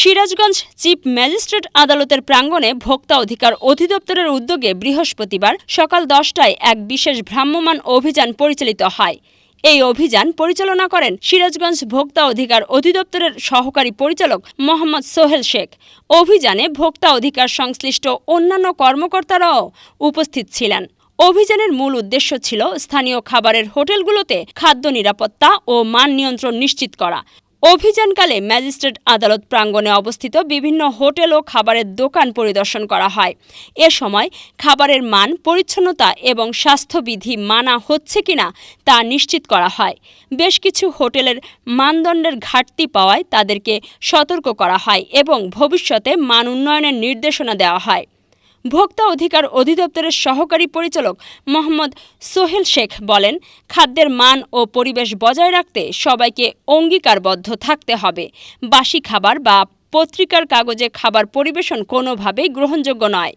Sirajganj chief magistrate আদালতের প্রাঙ্গণে ভোক্তা অধিকার অধিদপ্তরের উদ্যোগে বৃহস্পতিবার সকাল দশটায় এক বিশেষ ভ্রাম্যমাণ অভিযান পরিচালিত হয়। এই অভিযান পরিচালনা করেন সিরাজগঞ্জ ভোক্তা অধিকার অধিদপ্তরের সহকারী পরিচালক মোহাম্মদ সোহেল শেখ। অভিযানে ভোক্তা অধিকার সংশ্লিষ্ট অন্যান্য কর্মকর্তারাও উপস্থিত ছিলেন। অভিযানের মূল উদ্দেশ্য ছিল স্থানীয় খাবারের হোটেলগুলোতে খাদ্য নিরাপত্তা ও মান নিয়ন্ত্রণ নিশ্চিত করা। অভিযানকালে ম্যাজিস্ট্রেট আদালত প্রাঙ্গণে অবস্থিত বিভিন্ন হোটেল ও খাবারের দোকান পরিদর্শন করা হয়। এ সময় খাবারের মান, পরিচ্ছন্নতা এবং স্বাস্থ্যবিধি মানা হচ্ছে কিনা তা নিশ্চিত করা হয়। বেশ কিছু হোটেলের মানদণ্ডের ঘাটতি পাওয়ায় তাদেরকে সতর্ক করা হয় এবং ভবিষ্যতে মান উন্নয়নের নির্দেশনা দেওয়া হয়। ভোক্তা অধিকার অধিদপ্তরের সহকারী পরিচালক মোহাম্মদ সোহেল শেখ বলেন, খাদ্যের মান ও পরিবেশ বজায় রাখতে সবাইকে অঙ্গীকারবদ্ধ থাকতে হবে। বাসি খাবার বা পত্রিকার কাগজে খাবার পরিবেশন কোনোভাবেই গ্রহণযোগ্য নয়।